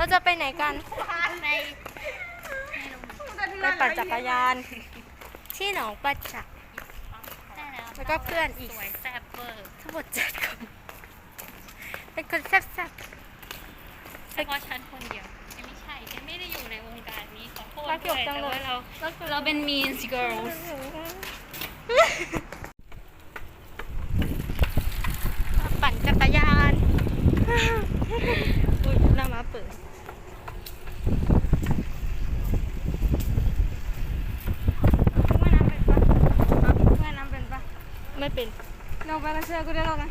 เราจะไปไหนกันในไปปั่นจักรยาน ที่หนองประจักษ์ได้แล้วแล้วก็เพื่อนอีกสวยแซ่บเวอร์ทั้งหมดเจ็ดคนเป็นคนแซ่บเฉพาะฉันคนเดียวยังไม่ใช่ฉันไม่ได้อยู่ในวงการนี้ขอโทษๆรักหยกจังเลยเราเราเป็น mean girls ปั่นจักรยานอุ้ยหน้ามาเปิด ว่ายน้ำเป็นปะ ไม่เป็นเราไปแล้วเชื่อกูได้แล้วนะ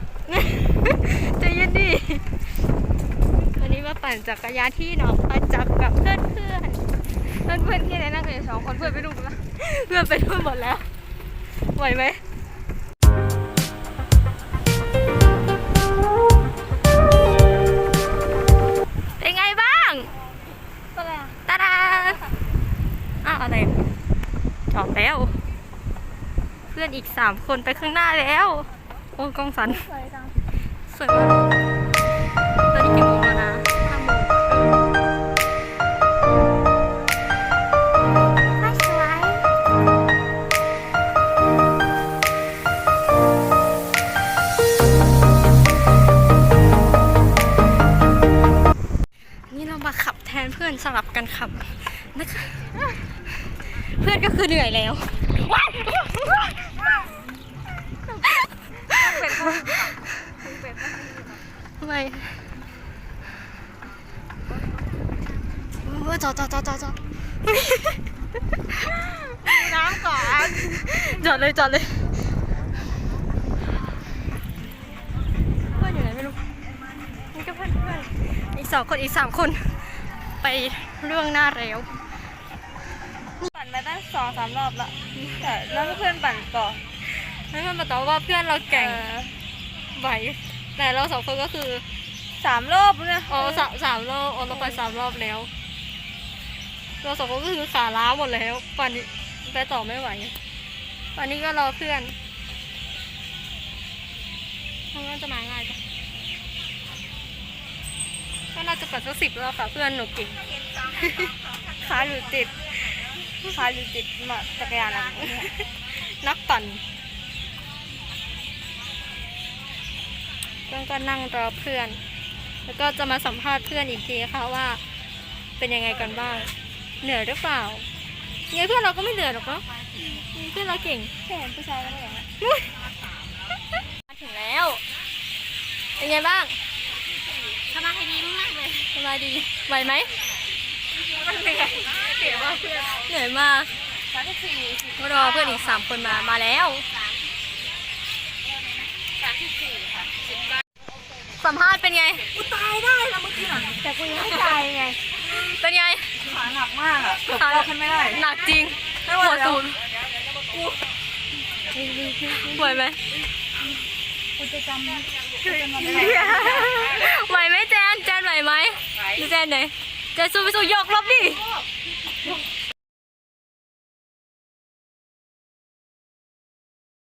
ใจเย็นดิวันนี้มาปั่นจักรยานที่หนองประจักษ์กับเพื่อนเพื่อนเพื่อนเพื่อนที่ไหนนั่งกันอยู่สองคนเพื่อนไปดูกันละๆเพื่อนไปด้วยหมดแล้วไหวไหมเป็นไงบ้างอะไรอะตาดาอ้าวอะไรจอดแล้วเพื่อนอีกสามคนไปข้างหน้าแล้ว โอ้กล้องสัน สวยจังสวยมากตอนนี้กี่โมงแล้วนะห้าโมงไม่สวยนี่เรามาขับแทนเพื่อนสลับกันขับนะคะ เพื่อนก็คือเหนื่อยแล้วเป็นปะเป็นปะ ทำ ไมว่าจอดจอดจอดจอดจอดน้ำก่อน จอดเลยจอดเลยเพื่อนอยู่ไหนไม่รู้นี่ก็เพื่อนเพื่อนอีกสองคนอีกสามคน ไปเรื่องหน้าแล้วปั่นมาตั้งสองสามรอบละแต่แล้วเพื่อนปั่นก่อน ให้มันมาตอบว่าเพื่อนเราแก่งเออไหวแต่เราสองคนก็คือสามรอบแล้วนะอ๋อสามสามรอบอ๋อเราไปสามรอบแล้ว เราสองคนก็คือขาล้าหมดแล้วป่านนี้ไปต่อไม่ไหวป่านนี้ก็รอเพื่อนมันก็จะมาง่ายปะก็น่าจะปัดสักสิบรอบค่ะเพื่อนหนูเก่งขาอยู่ติดขาอยู่ติดมาจักรยานอะไรเนี่ยนักปั่น เพื่อนก็นั่งรอเพื่อน แล้วก็จะมาสัมภาษณ์เพื่อนอีกทีค่ะว่าเป็นยังไงกันบ้าง เหนื่อยหรือเปล่ายังไงเพื่อนเราก็ไม่เหนื่อยหรอกเนาะเพื่อนเราเก่งแค่เห็นผู้ชายก็ไม่อย่างนั้นมาถึงแล้ว เป็นไงบ้างสบายดีมากเลยสบายดีไหวไหมมันเหนื่อยเหนื่อยมากเพื่อนเหนื่อยมากสามสิบสี่รอเพื่อนอีกสามคนมามาแล้ว สามสิบสี่ค่ะสิบเก้า สัมภาษณ์เป็นไง กูตายได้แล้วเมื่อกี้น่ะแต่กูยังไม่ตายไงเป็นไง ขาหนักมากอะเกือบเอาขึ้นไม่ได้ หนักจริง ไม่ไหวหัวแล้วตูนไหวไหมกูจะจำนะไหวไหมแจนแจนไหวไหมดูแจนหน่อยแจนสู้ไปสู้ยกลบดิ